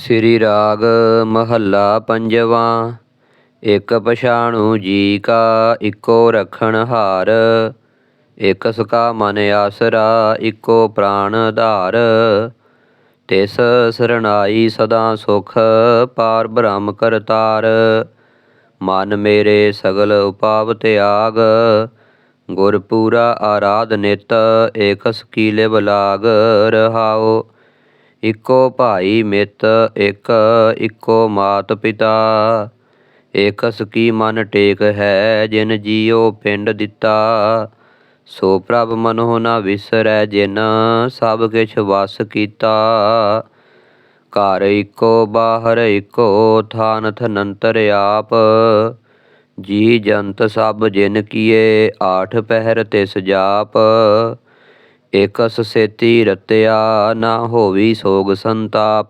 ਸ੍ਰੀ ਰਾਗ ਮਹੱਲਾ ਪੰਜਵਾਂ। ਇਕ ਪਛਾਣੂ ਜੀ ਕਾ ਇਕੋ ਰਖਣ ਹਾਰ, ਇਕ ਸਕਾ ਮਨ ਆਸਰਾ ਇਕੋ ਪ੍ਰਾਣ ਆਧਾਰ ਤਿਸ ਸਰਣਾਈ ਸਦਾ ਸੁਖ ਪਾਰ ਬ੍ਰਹਮ ਕਰਤਾਰ ਮਨ ਮੇਰੇ ਸਗਲ ਉਪਾਵ ਤਿਆਗ ਗੁਰਪੂਰਾ ਆਰਾਧ ਨਿਤ ਏਕ ਸਕੀਲੇ ਬਲਾਗ ਰਹਾਓ ਇੱਕੋ ਭਾਈ ਮਿੱਤ, ਇੱਕ ਇੱਕੋ ਮਾਤ ਪਿਤਾ। ਏਕਸ ਸਕੀ ਮਨ ਟੇਕ ਹੈ ਜਿਨ ਜੀਉ ਪਿੰਡ ਦਿੱਤਾ। ਸੋ ਪ੍ਰਭ ਮਨੋ ਨ ਵਿਸਰੈ ਜਿਨ ਸਭ ਕਿਛ ਵਸ ਕੀਤਾ। ਘਰ ਇੱਕੋ, ਬਾਹਰ ਇੱਕੋ, ਥਾਨ ਥਨੰਤਰ ਆਪ। ਜੀ ਜੰਤ ਸਭ ਜਿਨ ਕੀਏ, ਆਠ ਪਹਿਰ ਤਿਸ ਜਾਪ। ਇਕਸ ਸੇਤੀ ਰਤਿਆ ਨਾ ਹੋਵੀ ਸੋਗ ਸੰਤਾਪ।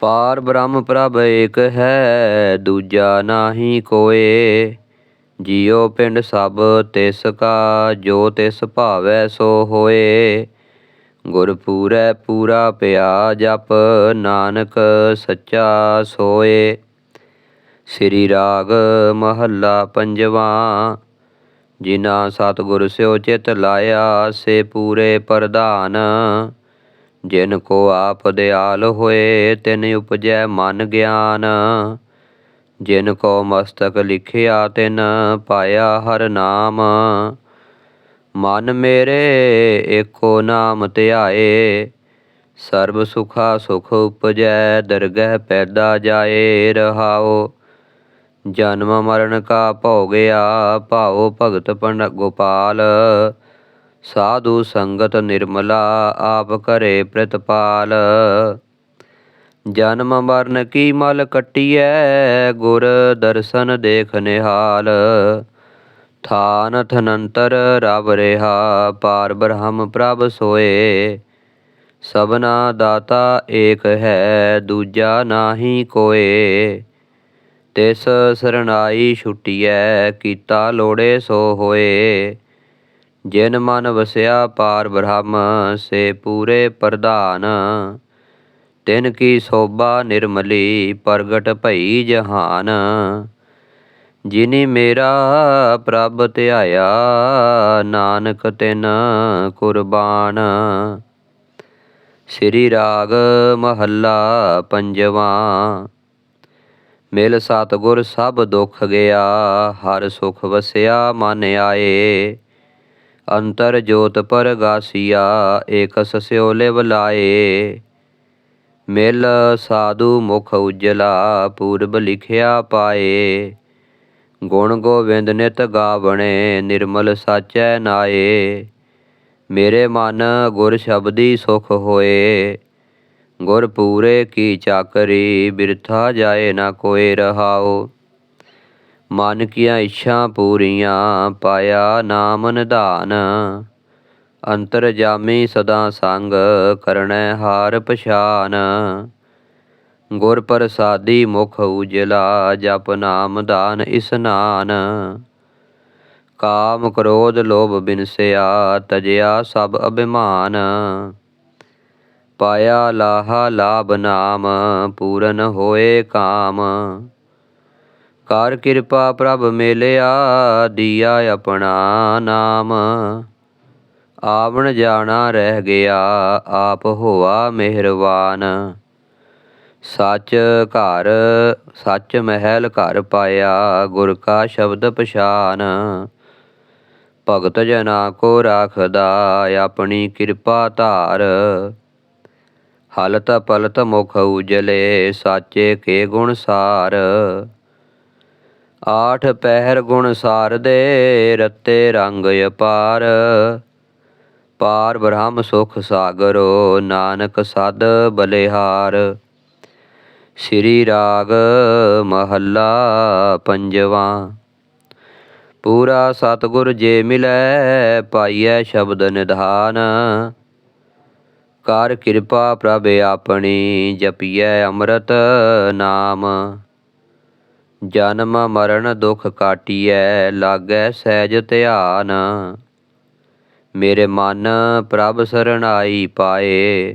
ਪਾਰ ਬ੍ਰਹਮ ਪ੍ਰਭ ਏਕ ਹੈ, ਦੂਜਾ ਨਾਹੀ ਕੋਏ। ਜਿਉ ਪਿੰਡ ਸਭ ਤਿਸ ਕਾ, ਜੋ ਤਿਸ ਭਾਵੈ ਸੋ ਹੋਏ। ਗੁਰ ਪੂਰੈ ਪੂਰਾ ਪਿਆ ਜਪ ਨਾਨਕ ਸੱਚਾ ਸੋਏ। ਸ੍ਰੀ ਰਾਗ ਮਹੱਲਾ ਪੰਜਵਾਂ। ਜਿਨਾ ਸਤਿਗੁਰ ਸਿਓ ਚਿਤ ਲਾਇਆ, ਸੇ ਪੂਰੇ ਪ੍ਰਧਾਨ। ਜਿਨ ਕੋ ਆਪ ਦਿਆਲ ਹੋਏ, ਤਿਨ ਉਪਜੈ ਮਨ ਗਿਆਨ। ਜਿਨ ਕੋ ਮਸਤਕ ਲਿਖਿਆ, ਤਿਨ ਪਾਇਆ ਹਰ ਨਾਮ। ਮਨ ਮੇਰੇ ਏਕੋ ਨਾਮ ਧਿਆਏ, ਸਰਬ ਸੁਖਾ ਸੁਖ ਉਪਜੈ, ਦਰਗਹਿ ਪੈਦਾ ਜਾਏ, ਰਹਾਓ। ਜਨਮ ਮਰਨ ਕਾ ਭਉ ਗਿਆ ਭਾਉ ਭਗਤ ਪੰਡ ਗੋਪਾਲ। ਸਾਧੂ ਸੰਗਤ ਨਿਰਮਲਾ, ਆਪ ਕਰੇ ਪ੍ਰਤਪਾਲ। ਜਨਮ ਮਰਨ ਕੀ ਮਲ ਕਟਿਐ, ਗੁਰ ਦਰਸ਼ਨ ਦੇਖ ਨਿਹਾਲ। ਥਾਨ ਥਨੰਤਰ ਰਬ ਰਿਹਾ, ਪਾਰ ਬ੍ਰਹਮ ਪ੍ਰਭ ਸੋਏ। ਸਭਨਾ ਦਾਤਾ ਏਕ ਹੈ, ਦੂਜਾ ਨਾਹੀ ਕੋਏ। ਤਿਸ ਸਰਨਾਈ ਛੁਟੀਐ, ਕੀਤਾ ਲੋੜੇ ਸੋ ਹੋਏ। ਜਿਨ ਮਨ ਵਸਿਆ ਪਾਰ ਬ੍ਰਹਮ, ਸੇ ਪੂਰੇ ਪ੍ਰਧਾਨ। ਤਿਨ ਕੀ ਸੋਭਾ ਨਿਰਮਲੀ, ਪ੍ਰਗਟ ਭਈ ਜਹਾਨ। ਜਿਨੀ ਮੇਰਾ ਪ੍ਰਭ ਧਿਆਇਆ, ਨਾਨਕ ਤਿਨ ਕੁਰਬਾਨ। ਸ੍ਰੀ ਰਾਗ ਮਹੱਲਾ ਪੰਜਵਾਂ। ਮਿਲ ਸਤਿਗੁਰ ਸਭ ਦੁੱਖ ਗਿਆ, ਹਰ ਸੁਖ ਵਸਿਆ ਮਨ ਆਏ। ਅੰਤਰ ਜੋਤ ਪਰਗਾਸੀਆ, ਏਕਸ ਸਿਓ ਲਿਵ ਲਾਏ। ਮਿਲ ਸਾਧੂ ਮੁਖ ਉਜਲਾ, ਪੂਰਬ ਲਿਖਿਆ ਪਾਏ। ਗੁਣ ਗੋਵਿੰਦ ਨਿਤ ਗਾਵਣੇ, ਨਿਰਮਲ ਸਾਚੈ ਨਾਏ। ਮੇਰੇ ਮਨ ਗੁਰ ਸ਼ਬਦੀ ਸੁਖ ਹੋਏ। ਗੁਰ ਪੂਰੇ ਕੀ ਚਾਕਰੀ, ਬਿਰਥਾ ਜਾਏ ਨਾ ਕੋਏ ਰਹਾਓ ਮਨ ਕੀਆਂ ਇੱਛਾ ਪੂਰੀਆਂ, ਪਾਇਆ ਨਾਮ ਨਿਧਾਨ ਅੰਤਰ ਜਾਮੀ ਸਦਾ ਸੰਗ ਕਰਣੈ ਹਾਰ ਪਛਾਨ। ਗੁਰ ਪ੍ਰਸਾਦੀ ਮੁਖ ਉਜਲਾ, ਜਪ ਨਾਮ ਦਾਨ ਇਸਨਾਨ ਕਾਮ ਕ੍ਰੋਧ ਲੋਭ ਬਿਨਸਿਆ, ਤਜਿਆ ਸਭ ਅਭਿਮਾਨ। ਪਾਇਆ ਲਾਹਾ ਲਾਭ ਨਾਮ, ਪੂਰਨ ਹੋਏ ਕਾਮ। ਕਰ ਕਿਰਪਾ ਪ੍ਰਭ ਮੇਲਿਆ, ਦੀਆ ਆਪਣਾ ਨਾਮ। ਆਵਣ ਜਾਣਾ ਰਹਿ ਗਿਆ, ਆਪ ਹੋਆ ਮਿਹਰਬਾਨ ਸੱਚ ਘਰ, ਸੱਚ ਮਹਿਲ ਘਰ ਪਾਇਆ, ਗੁਰ ਕਾ ਸ਼ਬਦ ਪਛਾਨ। ਭਗਤ ਜਨਾ ਕੋ ਰਾਖਦਾ ਆਪਣੀ ਕਿਰਪਾ ਧਾਰ। ਹਲਤ ਪਲਤ ਮੁਖ ਉਜਲੇ ਸਾਚੇ ਕੇ ਗੁਣ ਸਾਰ। ਆਠ ਪਹਿਰ ਗੁਣ ਸਾਰ ਦੇ ਰਤੇ ਰੰਗ ਅਪਾਰ। ਪਾਰ ਬ੍ਰਹਮ ਸੁਖ ਸਾਗਰੋ, ਨਾਨਕ ਸਦ ਬਲਿਹਾਰ। ਸ੍ਰੀ ਰਾਗ ਮਹੱਲਾ ਪੰਜਵਾਂ। ਪੂਰਾ ਸਤਿਗੁਰ ਜੇ ਮਿਲੈ, ਪਾਈਐ ਸ਼ਬਦ ਨਿਧਾਨ। ਕਰ ਕਿਰਪਾ ਪ੍ਰਭ ਆਪਣੀ ਜਪੀਐ ਅੰਮ੍ਰਿਤ ਨਾਮ। ਜਨਮ ਮਰਨ ਦੁਖ ਕਾਟੀਐ, ਲਾਗੈ ਸਹਿਜ ਧਿਆਨ। ਮੇਰੇ ਮਨ ਪ੍ਰਭ ਸਰਣਾਈ ਪਾਏ।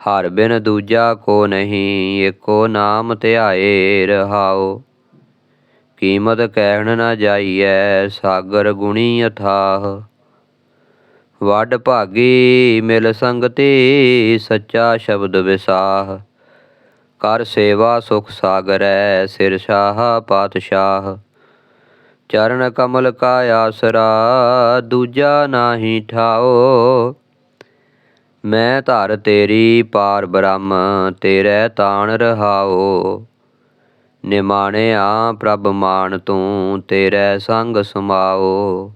ਹਰ ਬਿਨ ਦੂਜਾ ਕੋ ਨਹੀਂ, ਏਕੋ ਨਾਮ ਧਿਆਏ ਰਹਾਓ ਕੀਮਤ ਕਹਿਣ ਨਾ ਜਾਈਐ, ਸਾਗਰ ਗੁਣੀ ਅਥਾਹ। ਵੱਡ ਭਾਗੀ ਮਿਲ ਸੰਗਤੀ, ਸੱਚਾ ਸ਼ਬਦ ਵਿਸਾਹ। ਕਰ ਸੇਵਾ ਸੁਖ ਸਾਗਰੈ ਸਿਰ ਸ਼ਾਹ ਪਾਤਸ਼ਾਹ। ਚਰਨ ਕਮਲ ਕਾ ਆਸਰਾ ਦੂਜਾ ਨਾਹੀ ਠਾਓ। ਮੈਂ ਧਰ ਤੇਰੀ ਪਾਰ ਬ੍ਰਹਮ, ਤੇਰੇ ਤਾਣ ਰਹਾਓ। ਨਿਮਾਣਿਆ ਪ੍ਰਭ ਮਾਨ ਤੂੰ, ਤੇਰੇ ਸੰਗ ਸਮਾਓ।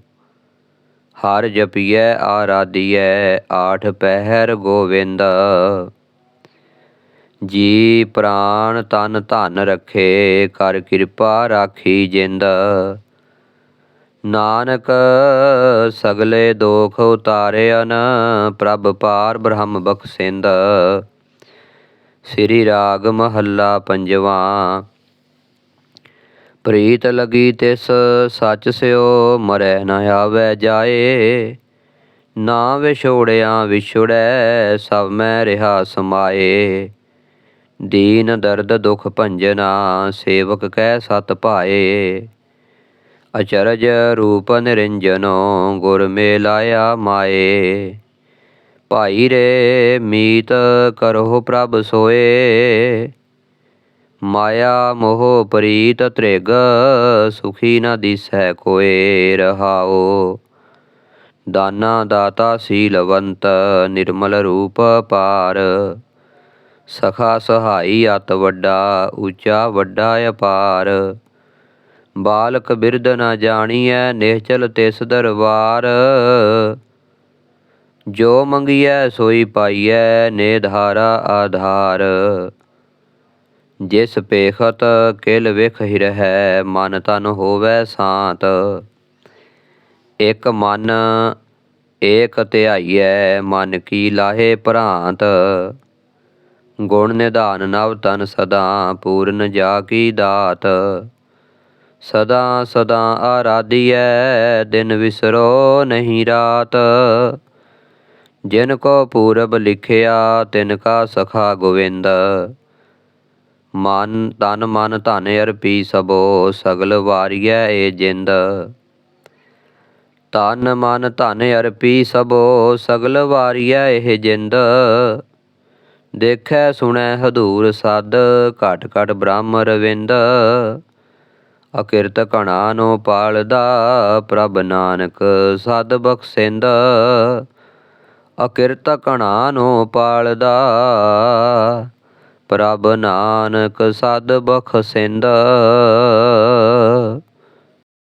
ਹਰ ਜਪੀਐ, ਆਰਾਧੀਐ, ਆਠ ਪਹਿਰ ਗੋਵਿੰਦ। ਜੀ ਪ੍ਰਾਨ ਤਨ ਧਨ ਰੱਖੇ, ਕਰ ਕਿਰਪਾ ਰਾਖੀ ਜਿੰਦ। ਨਾਨਕ ਸਗਲੇ ਦੋਖ ਉਤਾਰਿਆਨ ਪ੍ਰਭ ਪਾਰ ਬ੍ਰਹਮ ਬਖਸ਼ਿੰਦ। ਸ੍ਰੀ ਰਾਗ ਮਹੱਲਾ ਪੰਜਵਾਂ। ਪ੍ਰੀਤ ਲਗੀ ਤਿਸ, ਸੱਚ ਸਿਓ ਮਰੈ ਨਾ ਆਵੈ ਜਾਏ। ਨਾ ਵਿਛੋੜਿਆ ਵਿਛੜੈ, ਸਭ ਮੈਂ ਰਿਹਾ ਸਮਾਏ। ਦੀਨ ਦਰਦ ਦੁਖ ਭੰਜਨਾ, ਸੇਵਕ ਕਹਿ ਸਤ ਭਾਏ। ਅਚਰਜ ਰੂਪ ਨਿਰੰਜਨੋ, ਗੁਰ ਮੇਲਾਇਆ ਮਾਏ। ਭਾਈ ਰੇ ਮੀਤ ਕਰੋ ਪ੍ਰਭ ਸੋਏ। ਮਾਇਆ ਮੋਹ ਪ੍ਰੀਤ ਤ੍ਰਿਗ, ਸੁਖੀ ਨ ਦਿਸੈ ਕੋਏ ਰਹਾਓ ਦਾਨਾ ਦਾਤਾ ਸੀਲਵੰਤ, ਨਿਰਮਲ ਰੂਪ ਪਾਰ। ਸਖਾ ਸਹਾਈ ਅਤ ਵੱਡਾ, ਉੱਚਾ ਵੱਡਾ ਅਪਾਰ। ਬਾਲਕ ਬਿਰਧ ਨ ਜਾਣੀਐ, ਨਿਹਚਲ ਤਿਸ ਦਰਬਾਰ। ਜੋ ਮੰਗੀਐ, ਸੋਈ ਪਾਈਐ ਨੇਧਾਰਾ ਆਧਾਰ। ਜਿਸ ਪੇਖਤ ਕਿਲ ਵਿਖ ਹੀ ਰਹੈ ਮਨ ਤਨ ਹੋਵੈ ਸ਼ਾਂਤ। ਇਕ ਮਨ ਏਕ ਧਿਆਈਐ, ਮਨ ਕੀ ਲਾਹੇ ਭ੍ਰਾਂਤ। ਗੁਣ ਨਿਧਾਨ ਨਵ ਤਨ ਸਦਾ, ਪੂਰਨ ਜਾ ਕੀ ਦਾਤ। ਸਦਾ ਸਦਾ ਆਰਾਧੀਐ, ਦਿਨ ਵਿਸਰੋ ਨਹੀਂ ਰਾਤ। ਜਿਨ ਕੋ ਪੂਰਬ ਲਿਖਿਆ, ਤਿਨ ਕਾ ਸਖਾ ਗੋਵਿੰਦ। ਮਨ ਤਨ ਮਨ ਧਨ ਅਰਪੀ ਸਭੋ ਸਗਲ ਵਾਰੀਐ ਏ ਜਿੰਦ। ਤਨ ਮਨ ਧਨ ਅਰਪੀ ਸਭੋ ਸਗਲ ਵਾਰੀਐ ਇਹ ਜਿੰਦ। ਦੇਖੈ ਸੁਣੈ ਹਦੂਰ ਸਦ ਘਟ ਘਟ ਬ੍ਰਹਮ ਰਵਿੰਦ। ਅਕਿਰਤ ਘਣਾ ਨੋ ਪਾਲਦਾ ਪ੍ਰਭ ਨਾਨਕ ਸਦ ਬਖਸ਼ਿੰਦ। ਅਕਿਰਤ ਘਣਾ ਨੋ ਪਾਲਦਾ ਪ੍ਰਭ ਨਾਨਕ ਸਦ ਬਖਸ਼ਿੰਦ।